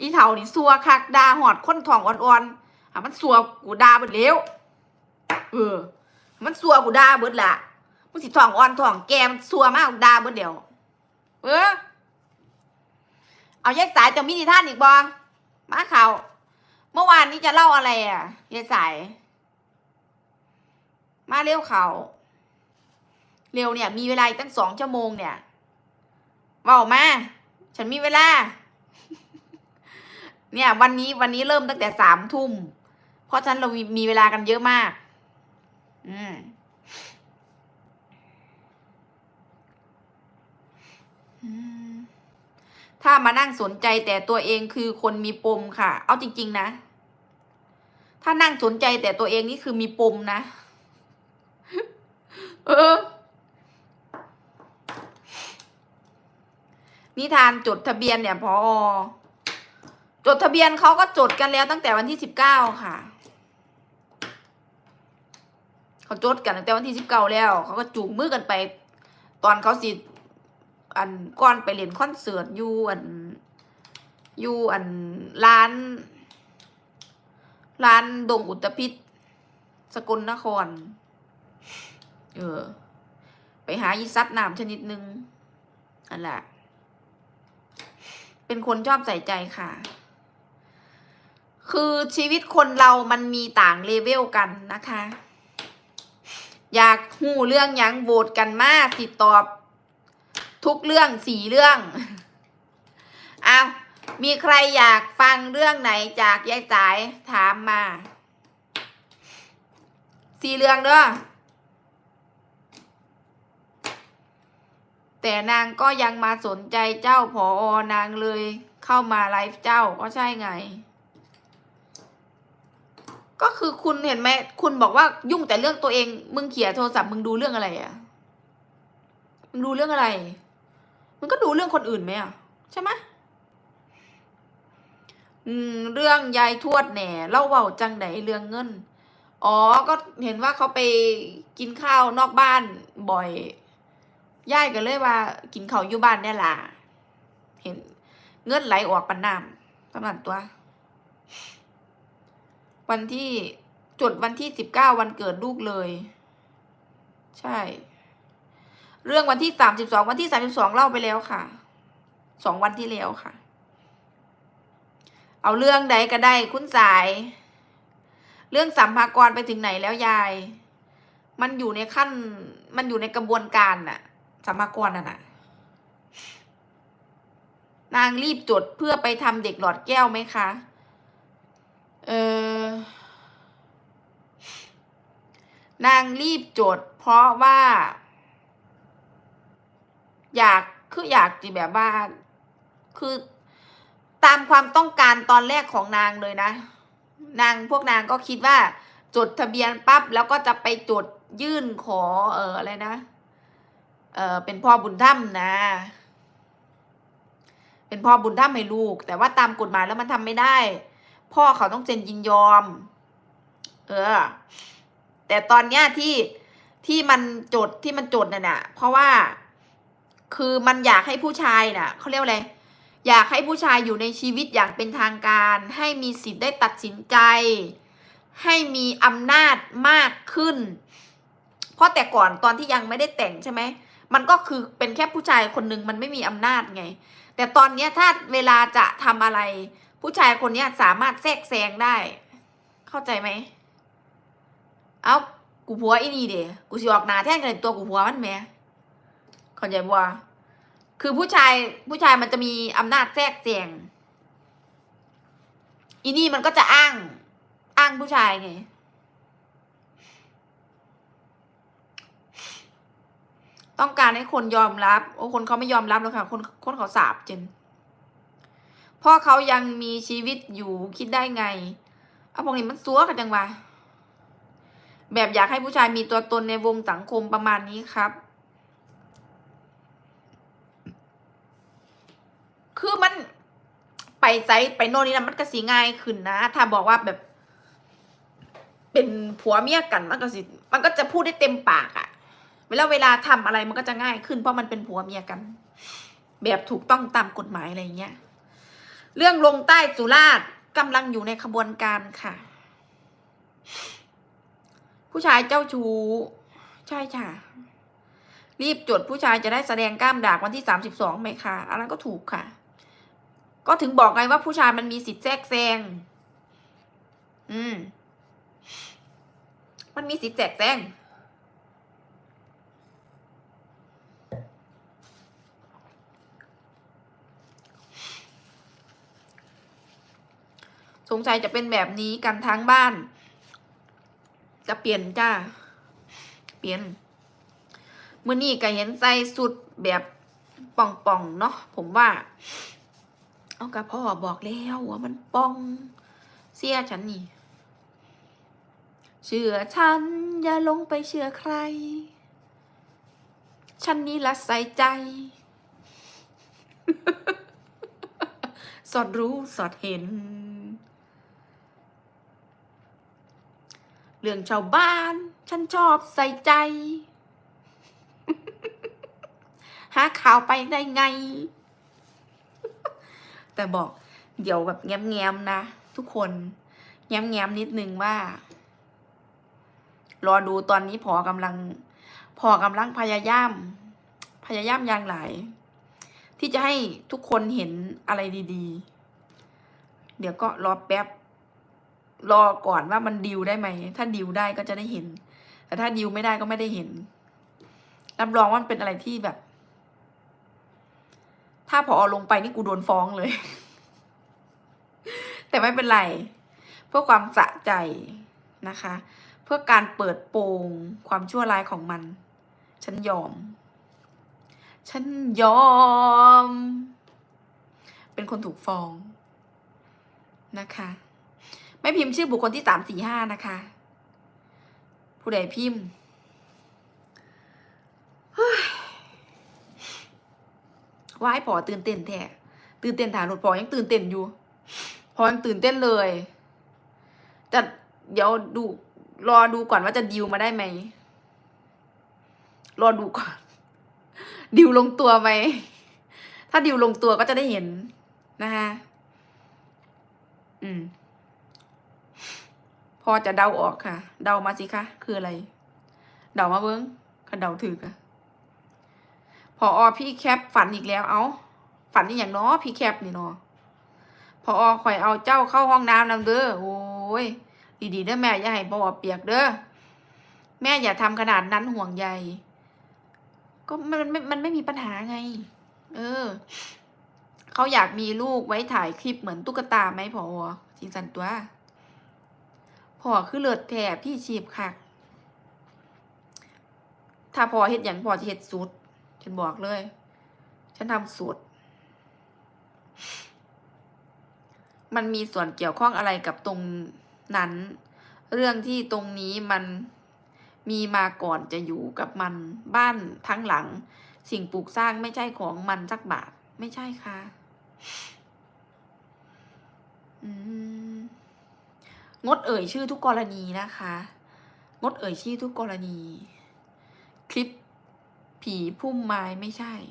อีเท่านี่ซัวคักดาหอดค้นทองอ่อนๆหามันซัวกูดาเบิดแล้วเออ มันซัวกูดาเบิดละมึงสิทองอ่อนทองแกมันซัวมากดาเบิดเดียวเออเอาแยกสายจะมีนิทานอีกบอมาเขาเมื่อวานนี้จะเล่าอะไรอะยายสาย มาเร็วเขาเร็วเนี่ย มีเวลาอีกตั้งสองชั่วโมงเนี่ยเว่ามา ฉันมีเวลา เนี่ยวันนี้วันนี้เริ่มตั้งแต่สามทุ่ม เพราะฉะนั้นเรามีเวลากันเยอะมากอืมอืมถ้ามานั่งสนใจแต่ตัวเองคือคนมีปมค่ะ เอาจริง ๆ นะ ถ้านั่งสนใจแต่ตัวเองนี่คือมีปมนะ เออ นิทานจดทะเบียนเนี่ยพอ จดทะเบียนเขาก็จดกันแล้วตั้งแต่วันที่สิบเก้าค่ะเขาจดกันตั้งแต่วันที่สิบเก้าแล้ว เขาก็จูงมือกันไป ตอนเขาสิอันก่อนไปเล่นคอนเสิร์ตอยู่อันอยู่อันร้าน ร้านดงอุตภิษสกลนคร เออ ไปหาอีซัดน้ำชนิดหนึ่งอันแหละเป็นคนชอบใส่ใจค่ะ คือชีวิตคนเรามันมีต่างเลเวลกันนะคะ อยากหูเรื่องยังโบดกันมากสิตอบ ทุกเรื่องสี่เรื่องอ้าวมีใครอยากฟังเรื่องไหนจากยายสายถามมาสี่เรื่องเด้อแต่นางก็ยังมาสนใจเจ้าผออนางเลย เข้ามาไลฟ์เจ้าก็ใช่ไง ก็คือคุณเห็นไหมคุณบอกว่ายุ่งแต่เรื่องตัวเอง มึงเขียโทรศัพท์มึงดูเรื่องอะไรอะมึงดูเรื่องอะไรมึงก็ดูเรื่องคนอื่นไหมอะใช่ไหมอืมเรื่องยายทวดแหน่เล่าเบาจังไหนเรื่องเงิน อ๋อ ก็เห็นว่าเขาไปกินข้าวนอกบ้านบ่อยย่ายก็เลยว่า กินข้าวอยู่บ้านเนี่ยล่ะ เห็น เงินไหลออกปันน้ำสำหรับตัว วันที่จดวันที่สิบเก้าวันเกิดลูกเลย ใช่ เรื่องวันที่สามสิบสองวันที่สามสิบสองเล่าไปแล้วค่ะสองวันที่แล้วค่ะ เอาเรื่องใดก็ได้คุณสาย เรื่องสัมภากรไปถึงไหนแล้วยาย มันอยู่ในขั้น มันอยู่ในกระบวนการน่ะสัมภากรน่ะนะนางรีบจดเพื่อไปทำเด็กหลอดแก้วไหมคะ เออ นางรีบจด เพราะว่า อยากคืออยากจีแบบว่า คือตามความต้องการตอนแรกของนางเลยนะ นางพวกนางก็คิดว่า จดทะเบียนปั๊บแล้วก็จะไปจดยื่นขอ เอออะไรนะ เออเป็นพ่อบุญธรรมนะ เป็นพ่อบุญธรรมให้ลูก แต่ว่าตามกฎหมายแล้วมันทำไม่ได้ พ่อเขาต้องเซ็นยินยอม เออ แต่ตอนเนี้ยที่ที่มันจดที่มันจดน่ะนะเพราะว่า คือมันอยากให้ผู้ชายน่ะเขาเรียกอะไรอยากให้ผู้ชายอยู่ในชีวิตอย่างเป็นทางการ ให้มีสิทธิ์ได้ตัดสินใจ ให้มีอำนาจมากขึ้น เพราะแต่ก่อนตอนที่ยังไม่ได้แต่งใช่ไหมมันก็คือเป็นแค่ผู้ชายคนหนึ่งมันไม่มีอำนาจไง แต่ตอนเนี้ยถ้าเวลาจะทำอะไร ผู้ชายคนเนี้ยสามารถแทรกแซงได้ เข้าใจไหม เอากูผัวอีนี่เด้กูสิออกหนาแท่งกันตัวกูผัวมันแม่เข้าใจบ่คือผู้ชายผู้ชายมันจะมีอำนาจแทรกแซงอีนี่มันก็จะอ้าง อ้างผู้ชายไงต้องการให้คนยอมรับ โอ้คนเขาไม่ยอมรับแล้วค่ะ คนคนเขาสาบจนพ่อเขายังมีชีวิตอยู่คิดได้ไงเอาพวกนี้มันซัวกันจังวะ แบบอยากให้ผู้ชายมีตัวตนในวงสังคมประมาณนี้ครับ คือมันไปไซไปโน่นนี่นะมันก็สีง่ายขึ้นนะ ถ้าบอกว่าแบบ เป็นผัวเมียกันมันก็สิมันก็จะพูดได้เต็มปากอะเวลาเวลาทำอะไรมันก็จะง่ายขึ้นเพราะมันเป็นผัวเมียกัน แบบถูกต้องตามกฎหมายอะไรเงี้ย เรื่องลงใต้สุราษฎร์กำลังอยู่ในขบวนการค่ะ ผู้ชายเจ้าชู้ ใช่ค่ะ รีบจดผู้ชายจะได้แสดงกล้ามดากวันที่สามสิบสองไหมคะอันนั้นก็ถูกค่ะ ก็ถึงบอกไงว่าผู้ชายมันมีสิทธิ์แทรกแซง อืม มันมีสิทธิ์แทรกแซงสงสัยจะเป็นแบบนี้กันทั้งบ้าน จะเปลี่ยนจ้า เปลี่ยนมื่อนี้ก็เห็นใส่สุดแบบป่องๆเนาะผมว่า เอากับพ่อบอกแล้วว่ามันป่อง เสียฉันนี่ เชื่อฉัน อย่าลงไปเชื่อใคร ฉันนี่ละใส่ใจ สอดรู้สอดเห็น เรื่องชาวบ้าน ฉันชอบใส่ใจ หาข่าวไปได้ไง แต่บอกเดี๋ยวแบบแง้มๆนะ ทุกคน แง้มๆนิดนึงว่า รอดูตอนนี้พอกำลัง พอกำลังพยายาม พยายามอย่างหลาย ที่จะให้ทุกคนเห็นอะไรดี ๆ เดี๋ยวก็รอแป๊บ รอก่อนว่ามันดิวได้ไหม ถ้าดิวได้ก็จะได้เห็น แต่ถ้าดิวไม่ได้ก็ไม่ได้เห็น รับรองว่ามันเป็นอะไรที่แบบ ถ้าพอลงไปนี่กูโดนฟ้องเลย แต่ไม่เป็นไร เพื่อความสะใจนะคะ เพื่อการเปิดโปงความชั่วร้ายของมัน ฉันยอม ฉันยอม เป็นคนถูกฟ้องนะคะ ไม่พิมพ์ชื่อบุคคลที่สามสี่ห้านะคะ ผู้ใดพิมพ์ว่าให้พอตื่นเต้นแท้ตื่นเต้นฐานรถพอยังตื่นเต้นอยู่ พอยังตื่นเต้นเลยจะเดี๋ยวดู รอดูก่อนว่าจะดิวมาได้ไหม รอดูก่อน ดิวลงตัวไหม ถ้าดิวลงตัวก็จะได้เห็นนะคะอืม อจะเดาออกค่ะ เดามาสิคะคืออะไร เดามาเบิ้งก็เดาถือกะพออพี่แคปฝันอีกแล้ว เอาฝันอีอย่างเนาะพี่แคปนี่เนาะพออข่อยเอาเจ้าเข้าห้องน้ำนำเด้อโอ้ยดีๆเด้อแม่อย่าให้พอเปียกเด้อแม่อย่าทำขนาดนั้นห่วงใยก็มันมันมันไม่มีปัญหาไง เออเขาอยากมีลูกไว้ถ่ายคลิปเหมือนตุ๊กตาไหมพอจริงสันตัว พอคือเลือดแถพี่ชีพค่ะ ถ้าพอเฮ็ดอย่างพอจะเฮ็ดสูตรฉันบอกเลย ฉันทำสูตรมันมีส่วนเกี่ยวข้องอะไรกับตรงนั้น เรื่องที่ตรงนี้มันมีมาก่อนจะอยู่กับมันบ้านทั้งหลัง สิ่งปลูกสร้างไม่ใช่ของมันสักบาท ไม่ใช่ค่ะ อืม งดเอ่ยชื่อทุกกรณีนะคะ งดเอ่ยชื่อทุกกรณี คลิปผีพุ่มไม้ไม่ใช่